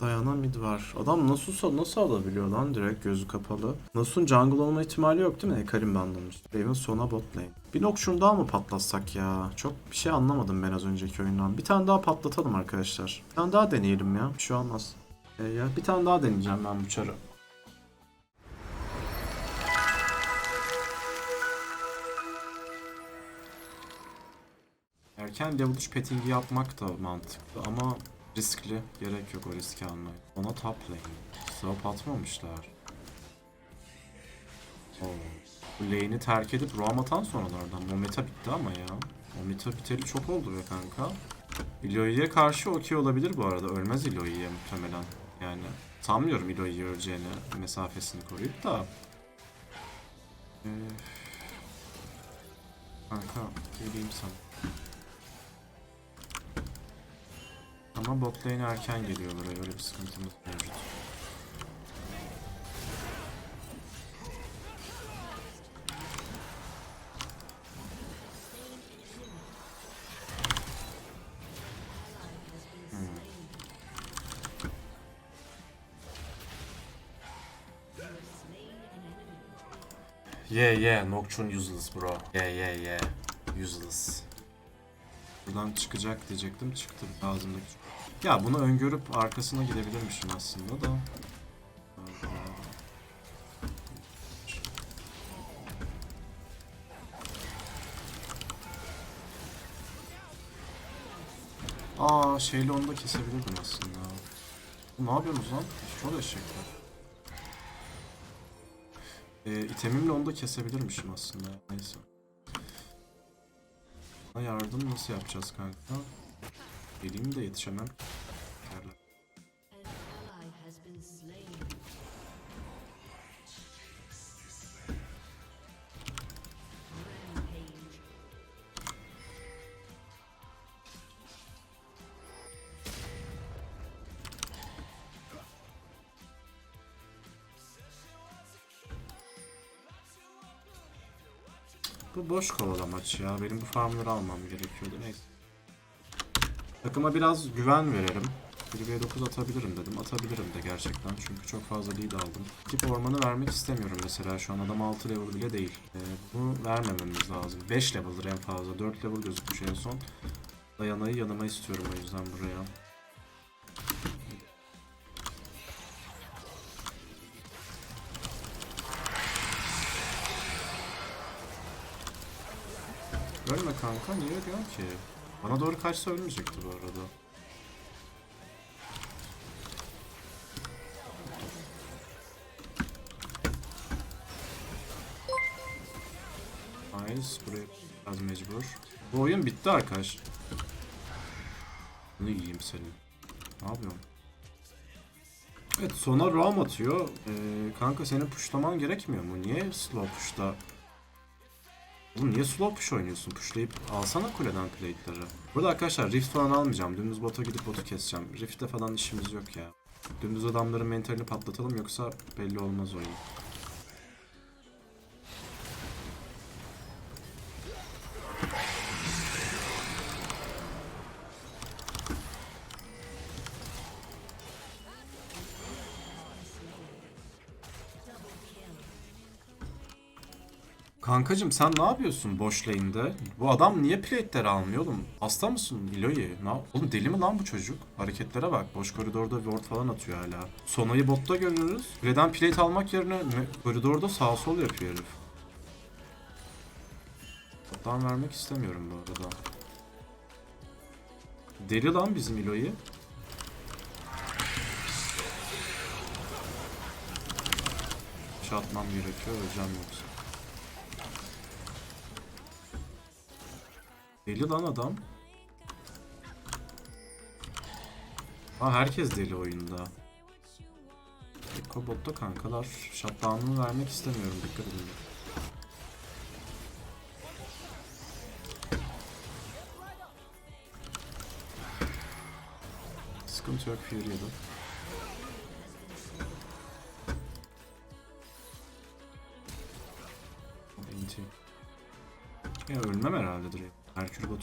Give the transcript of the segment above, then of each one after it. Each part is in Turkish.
Dayana mid var. Adam Nasus'a nasıl alabiliyor lan direkt gözü kapalı? Nasus'un jungle olma ihtimali yok değil mi? Karim banlamış. Raven sona bot lane. Bir Nocturne daha mı patlatsak ya? Çok bir şey anlamadım ben az önceki oyundan. Bir tane daha patlatalım arkadaşlar. Bir tane daha deneyelim ya. Bir şey olmaz. E ya bir tane daha deneyeceğim ben bu çarı. Erken level 3 pettingi yapmak da mantıklı ama riskli. Gerek yok o riski almaya. Ona top lane. Swap atmamışlar. Oo. Bu lane'i terk edip roam atan sonralardan. Mometa bitti ama ya. Mometa biteli çok oldu be kanka. Iloi'ye karşı okey olabilir bu arada. Ölmez Iloi'ye muhtemelen. Yani sanmıyorum Iloi'ye öleceğini mesafesini koruyup da. Ee, kanka geleyim sana. Ama bot erken geliyor buraya. Öyle bir sıkıntımız mevcut. Yeah yeah, Nocturne useless bro. Yeah yeah yeah, useless. Buradan çıkacak diyecektim, çıktı ağzımdaki. Ya bunu öngörüp arkasına gidebilirmişim aslında da. Aa şeyle onu da kesebilirdim aslında. Ne yapıyorsunuz lan? Şöyle eşekler. Ee, itemimle onu da kesebilirmişim aslında. Neyse. Yardım nasıl yapacağız kanka? Geleyim de yetişemem. Rampage. Bu boş kovalamaç ya. Benim bu farmları almam gerekiyordu. Neyse. Takıma biraz güven verelim. 1v9 atabilirim dedim. Atabilirim de gerçekten. Çünkü çok fazla lead aldım. Tip ormanı vermek istemiyorum mesela. Şu an adam 6 level bile değil. Ee, bunu vermememiz lazım. 5 level'dır en fazla. 4 level gözükmüş en son. Dayanayı yanıma istiyorum o yüzden buraya. Ölme kanka niye ölüyorsun ki? Bana doğru kaçsa ölmeyecekti bu arada. Nice buraya biraz mecbur. Bu oyun bitti arkadaş. Bunu yiyeyim senin. Ne yapıyorsun? Evet sona roam atıyor. Ee, kanka senin pushlaman gerekmiyor mu? Niye slow push'ta Oğlum niye slow push oynuyorsun? Pushlayıp alsana kuleden plate'leri. Burada arkadaşlar rift falan almayacağım. Dümdüz bota gidip botu keseceğim. Rift'te falan işimiz yok ya. Dümdüz adamların mentalini patlatalım yoksa belli olmaz oyun. Kankacım sen ne yapıyorsun boş lane'de? Bu adam niye plate'leri almıyor oğlum? Hasta mısın yap- Oğlum deli mi lan bu çocuk? Hareketlere bak. Boş koridorda ward falan atıyor hala. Sonayı botta görüyoruz. Kuleden plate almak yerine koridorda sağ sol yapıyor herif. Bottan vermek istemiyorum bu arada. Deli lan bizim Iloyi. Şey atmam gerekiyor öleceğim yoksa. Deli lan adam. Ha herkes deli oyunda. Eko botta kankalar. Shutdown'unu vermek istemiyorum dikkat edin. Sıkıntı yok Fury'de.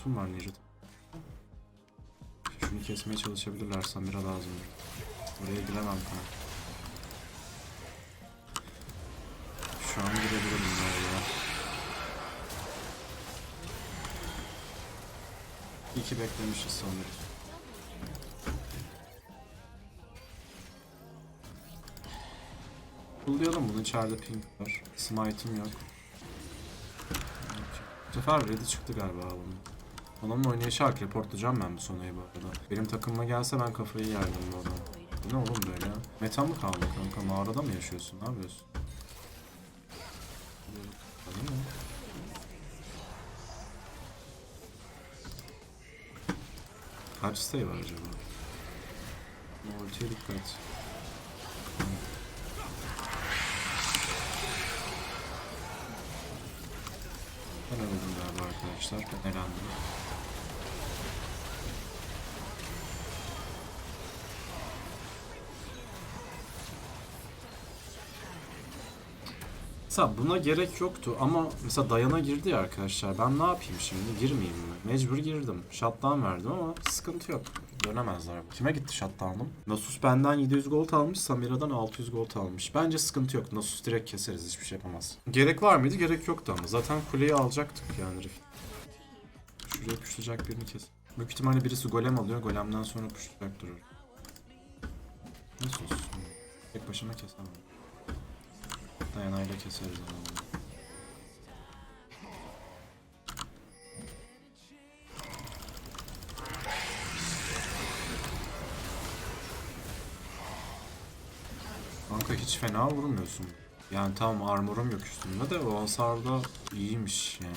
Botum var Necdet. Şunu kesmeye çalışabilirler Samira lazım. Oraya giremem kanka. Şu an girebilirim galiba. İyi ki beklemişiz sanırım. Kullayalım bunu içeride ping var. Smite'im yok. Bu sefer ready çıktı galiba bunun. Onunla oynayışı hak reportlayacağım ben bu sonayı bu arada. Benim takımıma gelse ben kafayı yerdim bu adam. Bu ne oğlum böyle? Meta mı kaldı kanka? Mağarada mı yaşıyorsun? Ne yapıyorsun? Kaç stay var acaba? Ultiye dikkat. Ben öldüm galiba arkadaşlar. Ben elendim. Mesela buna gerek yoktu ama mesela Dayana girdi ya arkadaşlar. Ben ne yapayım şimdi? Girmeyeyim mi? Mecbur girdim. Shutdown verdim ama sıkıntı yok. Dönemezler. Kime gitti shutdown'um? Nasus benden 700 gold almış, Samira'dan 600 gold almış. Bence sıkıntı yok. Nasus direkt keseriz. Hiçbir şey yapamaz. Gerek var mıydı? Gerek yoktu ama. Zaten kuleyi alacaktık yani Rift. Şuraya puşlayacak birini kes. Büyük ihtimalle birisi golem alıyor. Golemden sonra puşlayacak durur. Nasıl olsun? Tek başıma kesemem. Dayanayla keseriz onu. Kanka hiç fena vurmuyorsun. Yani tamam armorum yok üstümde de o hasar da iyiymiş yani.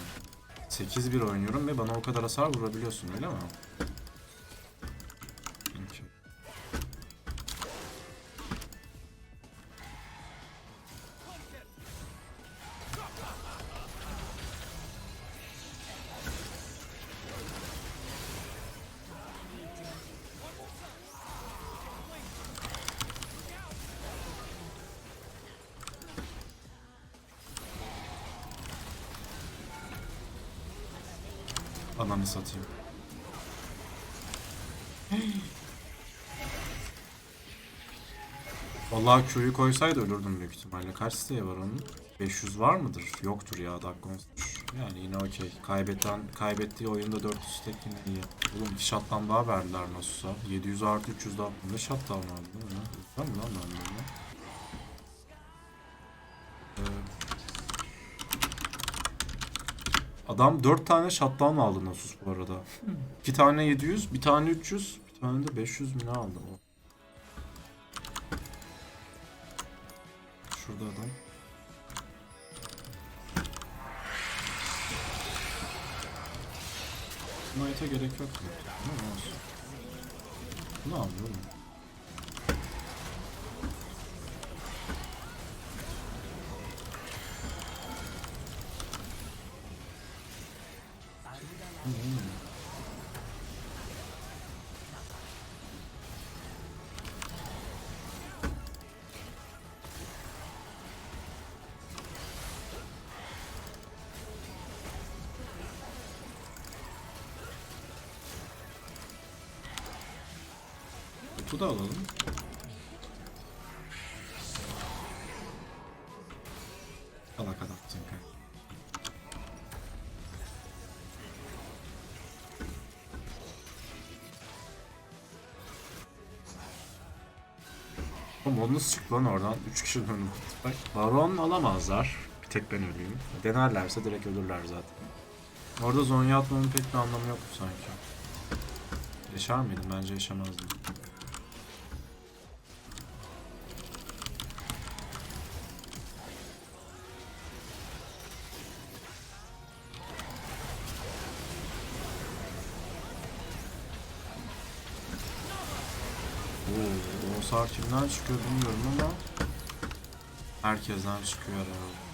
8-1 oynuyorum ve bana o kadar hasar vurabiliyorsun öyle mi? Ananı satayım. Vallahi Q'yu koysaydı ölürdüm büyük ihtimalle. Kaç siteye var onun? 500 var mıdır? Yoktur ya Dakkons'tur. Yani yine okey. Kaybetten, kaybettiği oyunda 400 stack yine iyi. Oğlum bir shutdown daha verdiler Nasus'a. 700 artı 300 daha. Ne shutdown vardı değil mi? Var mı lan ben Adam 4 tane shutdown aldı Nasus bu arada. 2 tane 700, bir tane 300, bir tane de 500 mi ne aldı o? Şurada adam. Knight'a gerek yok? Ne olsun? Ne yapıyor Kutu da alalım. Salak adamsın kanka. Oğlum o nasıl çıktı lan oradan? 3 kişi döndü. Bak, Baron alamazlar. Bir tek ben öleyim. Denerlerse direkt ölürler zaten. Orada zonya atmanın pek bir anlamı yoktu sanki. Yaşar mıydım? Bence yaşamazdım. Sar kimden çıkıyor bilmiyorum ama herkesten çıkıyor herhalde.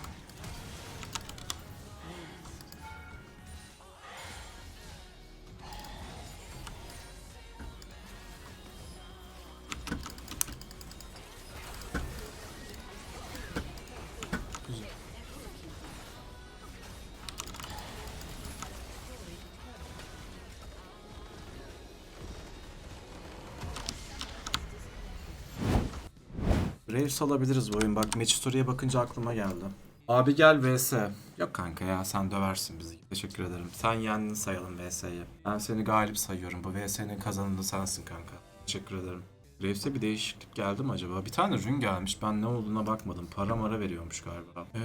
Graves alabiliriz bu oyun. Bak match story'e bakınca aklıma geldi. Abi gel vs. Yok kanka ya sen döversin bizi. Teşekkür ederim. Sen yendin sayalım vs'yi. Ben seni galip sayıyorum. Bu vs'nin kazananı sensin kanka. Teşekkür ederim. Graves'e bir değişiklik geldi mi acaba? Bir tane rün gelmiş. Ben ne olduğuna bakmadım. Para mara veriyormuş galiba. Ee,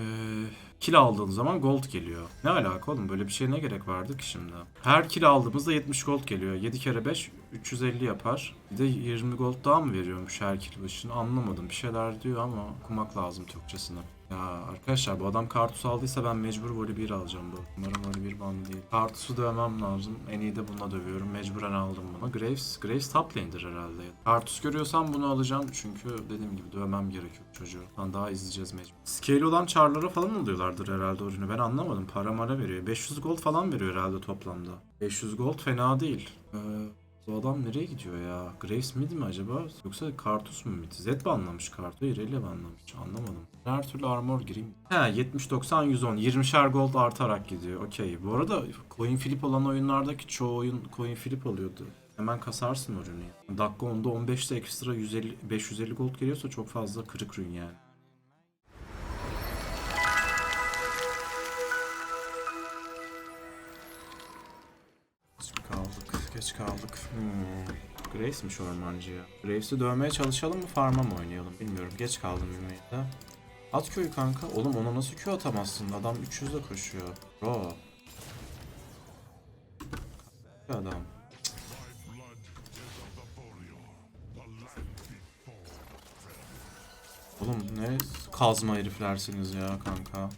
kill aldığın zaman gold geliyor. Ne alaka oğlum? Böyle bir şeye ne gerek vardı ki şimdi? Her kill aldığımızda 70 gold geliyor. 7 kere 5 350 yapar. Bir de 20 gold daha mı veriyormuş her kill başına? Anlamadım. Bir şeyler diyor ama okumak lazım Türkçesini. Ya arkadaşlar bu adam Kartus aldıysa ben mecbur Voli 1 alacağım bu. Umarım Voli 1 bandı değil. Kartus'u dövmem lazım. En iyi de bununla dövüyorum. Mecburen aldım bunu. Graves, Graves top lane'dir herhalde. Kartus görüyorsam bunu alacağım çünkü dediğim gibi dövmem gerekiyor çocuğu. Lan daha izleyeceğiz mecbur. Scale olan çarlara falan alıyorlardır herhalde ürünü. Ben anlamadım. Para mara veriyor. 500 gold falan veriyor herhalde toplamda. 500 gold fena değil. Ee, bu adam nereye gidiyor ya? Graves mid mi acaba? Yoksa Kartus mu mid? Zed banlamış Kartus'u, Irelia banlamış. Anlamadım. Her türlü armor gireyim. He 70, 90, 110. 20'şer gold artarak gidiyor. Okey. Bu arada coin flip olan oyunlardaki çoğu oyun coin flip oluyordu. Hemen kasarsın ürünü. Dakika 10'da 15'te ekstra 150, 550 gold geliyorsa çok fazla kırık ürün yani. Geç kaldık. Hmm. Grace'miş ormancı ya. Graves'i dövmeye çalışalım mı, farm'a mı oynayalım bilmiyorum. Geç kaldım yemeğinde. At köyü kanka. Oğlum ona nasıl Q atamazsın? Adam 300'de koşuyor. Bro. Adam. Oğlum ne kazma heriflersiniz ya kanka.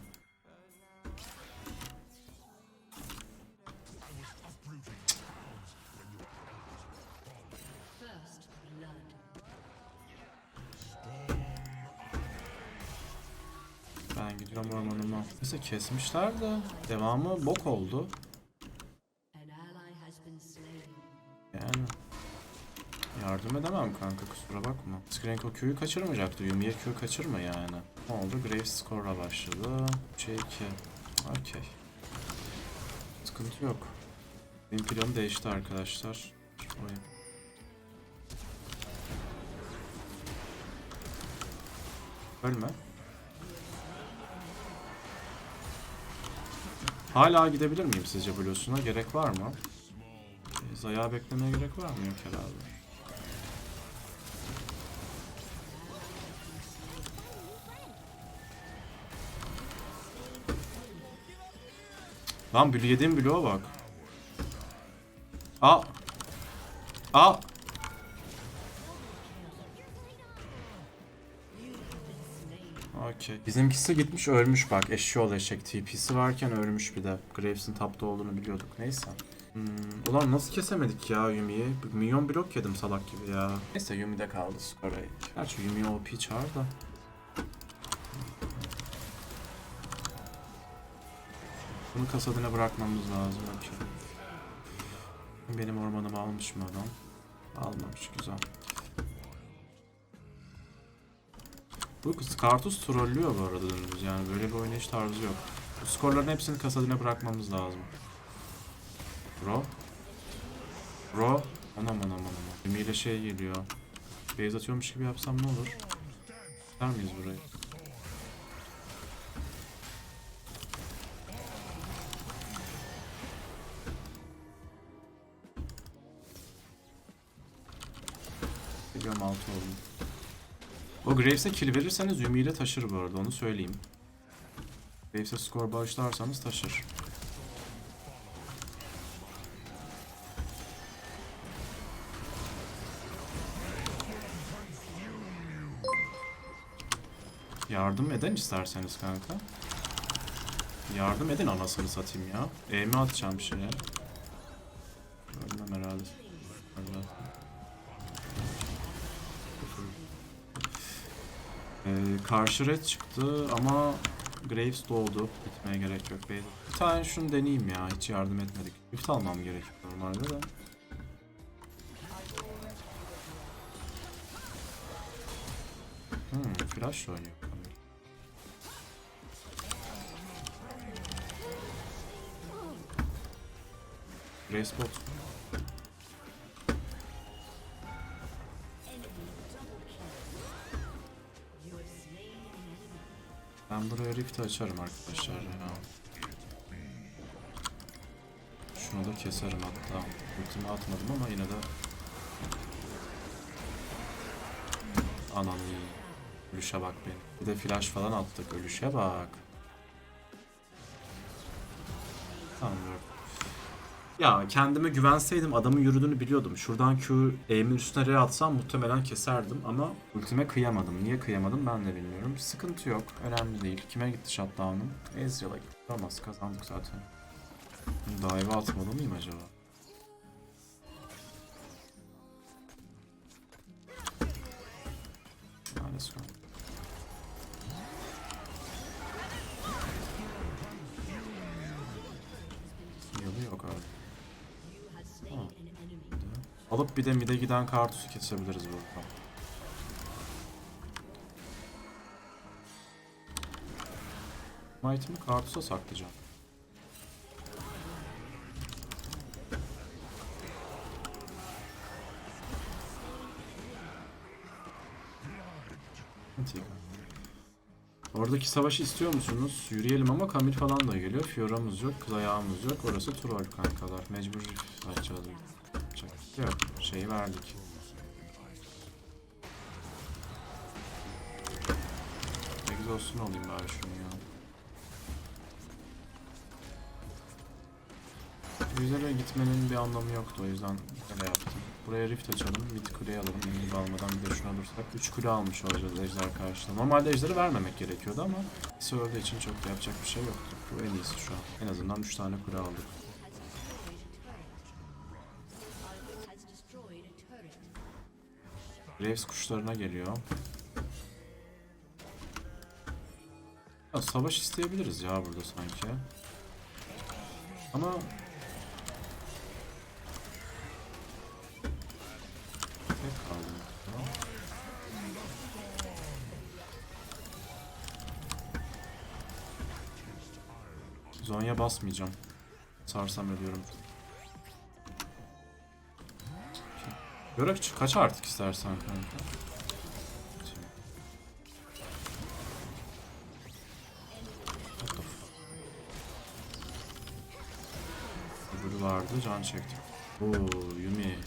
Ben gidiyorum ormanıma. Neyse kesmişler de devamı bok oldu. Yani yardım edemem kanka kusura bakma. Skrenko Q'yu kaçırmayacaktı. Yumi'ye Q kaçırma yani. Ne oldu? Graves score'a başladı. 3'e 2. Okey. Sıkıntı yok. Benim planım değişti arkadaşlar. Oyun. Ölme. Hala gidebilir miyim sizce Blue'suna? Gerek var mı? E, Zayağı beklemeye gerek var mı? Yok herhalde. Lan yediğim bloğa bak. Aa. Aa. Okey. Bizimkisi gitmiş ölmüş bak. Eşyol eşek TP'si varken ölmüş bir de. Graves'in tapta olduğunu biliyorduk. Neyse. Hmm, ulan nasıl kesemedik ya Yumi'yi? Minyon blok yedim salak gibi ya. Neyse Yumi'de kaldı Skora'yı. Gerçi Yumi'yi OP çağır da. Bunu kasadına bırakmamız lazım. Okey. Benim ormanımı almış mı adam? Almamış güzel. Bu Kartus trollüyor bu arada dümdüz yani böyle bir oynayış tarzı yok. Bu skorların hepsini kasadına bırakmamız lazım. Bro. Bro. Anam anam anam. Gemiyle şey geliyor. Base atıyormuş gibi yapsam ne olur? Tutar mıyız burayı? Graves'e kill verirseniz Yumi ile taşır bu arada onu söyleyeyim. Graves'e skor bağışlarsanız taşır. Yardım eden isterseniz kanka. Yardım edin anasını satayım ya. E mi atacağım bir şeye? Karşı red çıktı ama Graves doğdu. Gitmeye gerek yok. Bir bir tane şunu deneyeyim ya. Hiç yardım etmedik. Rift almam gerekiyor normalde de. Hmm, flash oynuyor. Grace bot. Ben buraya rift açarım arkadaşlar ya. Şunu da keserim hatta. Ultimi atmadım ama yine de Ananı Ölüşe bak benim. Bir de flash falan attık. Ölüşe bak. Tamam. Ya kendime güvenseydim adamın yürüdüğünü biliyordum. Şuradan Q aim'in üstüne R atsam muhtemelen keserdim ama ultime kıyamadım. Niye kıyamadım ben de bilmiyorum. Sıkıntı yok. Önemli değil. Kime gitti shutdown'um? Ezreal'a gitti. Tamam kazandık zaten. Dive atmalı mıyım acaba? Let's. Alıp bir de mid'e giden kartusu kesebiliriz burada. Might'imi kartusa saklayacağım. Oradaki savaşı istiyor musunuz? Yürüyelim ama Kamil falan da geliyor. Fiora'mız yok, kız yok. Orası troll kankalar. Mecbur açacağız. Yok, şeyi verdik. Exhaust'unu alayım bari şunu ya. Yüzlere gitmenin bir anlamı yoktu o yüzden öyle yaptım. Buraya rift açalım, mid kuleyi alalım, mid almadan bir de şuna dursak 3 kule almış olacağız ejder karşısında. Normalde ejderi vermemek gerekiyordu ama öldüğü için çok da yapacak bir şey yoktu. Bu en iyisi şu an. En azından 3 tane kule aldık. Graves kuşlarına geliyor. Ya, savaş isteyebiliriz ya burada sanki. Ama. Zonya basmayacağım. Sarsam ölüyorum. Yorak kaç artık istersen kanka. Öbürü vardı can çekti. Oo Yumi.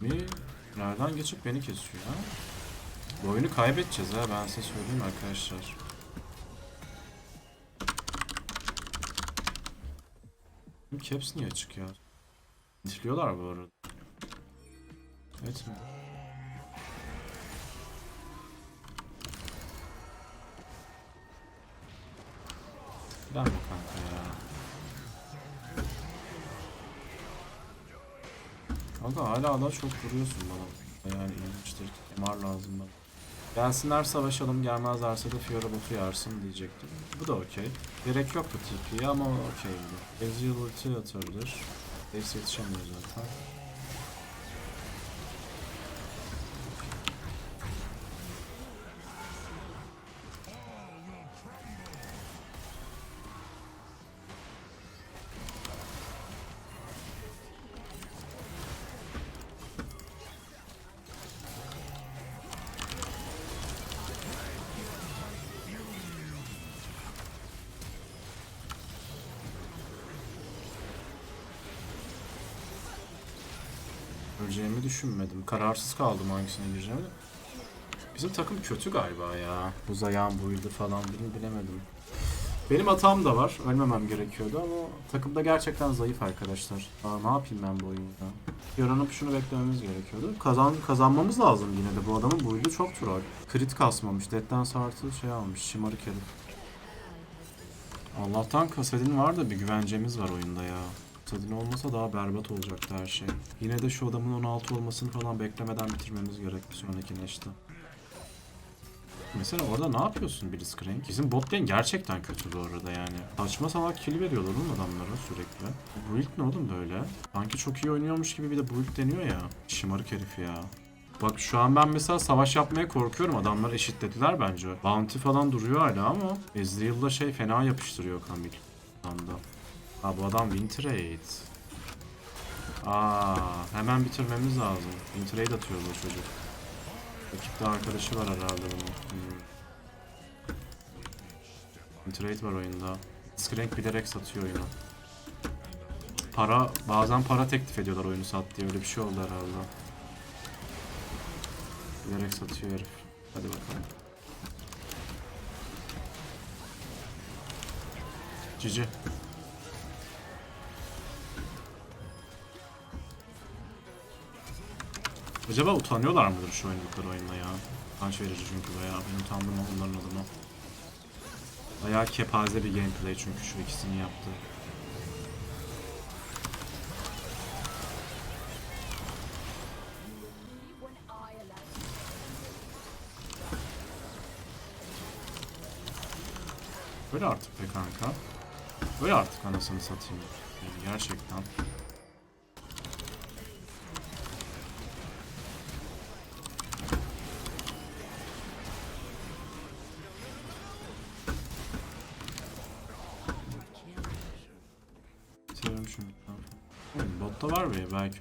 Yumi nereden geçip beni kesiyor ha? Bu oyunu kaybedeceğiz ha ben size söyleyeyim arkadaşlar. Caps niye açık ya? İtiliyorlar bu arada. Mi? Ben mi kanka ya? Kanka hala da çok vuruyorsun bana. Yani ilginçtir. MR lazım bana. Gelsinler savaşalım gelmezlerse de Fiora botu yarsın diyecektim. Bu da okey. Gerek yoktu TP'ye ama okeydi. Ezreal ulti atabilir. Hepsi yetişemiyor zaten. Öleceğimi düşünmedim. Kararsız kaldım hangisine gireceğimi. Bizim takım kötü galiba ya. Buz ayağım buydu falan bile bilemedim. Benim hatam da var. Ölmemem gerekiyordu ama takımda gerçekten zayıf arkadaşlar. Aa, ne yapayım ben bu oyunda? Yaranıp şunu beklememiz gerekiyordu. Kazan kazanmamız lazım yine de. Bu adamın buydu çok troll. Crit kasmamış. Dead'den artı şey almış. Şımarık herif. Allah'tan Kasadin var da bir güvencemiz var oyunda ya. Kasadin olmasa daha berbat olacaktı her şey. Yine de şu adamın 16 olmasını falan beklemeden bitirmemiz gerekti sonraki neşte. Mesela orada ne yapıyorsun Blitzcrank? Bizim bot lane gerçekten kötü bu arada yani. Saçma salak kill veriyorlar oğlum adamlara sürekli. Bu build ne oğlum böyle? Sanki çok iyi oynuyormuş gibi bir de build deniyor ya. Şımarık herif ya. Bak şu an ben mesela savaş yapmaya korkuyorum. Adamlar eşitlediler bence. Bounty falan duruyor hala ama Ezreal'da şey fena yapıştırıyor Kamil. Anda. Aa bu adam win trade. Aa hemen bitirmemiz lazım. Win trade atıyor bu çocuk. Ekipte arkadaşı var herhalde bunun. Hmm. Trade var oyunda. Skrank bilerek satıyor oyunu. Para, bazen para teklif ediyorlar oyunu sat diye. Öyle bir şey oldu herhalde. Bilerek satıyor herif. Hadi bakalım. Cici. Acaba utanıyorlar mıdır şu oynadıkları oyunla ya? Utanç verici çünkü bayağı. Ben utandım onların adına. Bayağı kepaze bir gameplay çünkü şu ikisini yaptı. Böyle artık be kanka. Böyle artık anasını satayım. Yani gerçekten.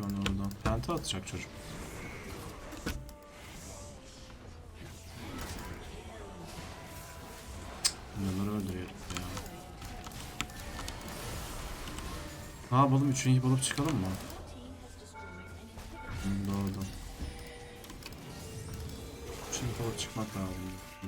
Oradan. Penta atacak çocuk. Bunları öldürüyor ya. Ne yapalım? Üçüncü bulup çıkalım mı? Doğru. Üçüncü bulup çıkmak lazım. Hı.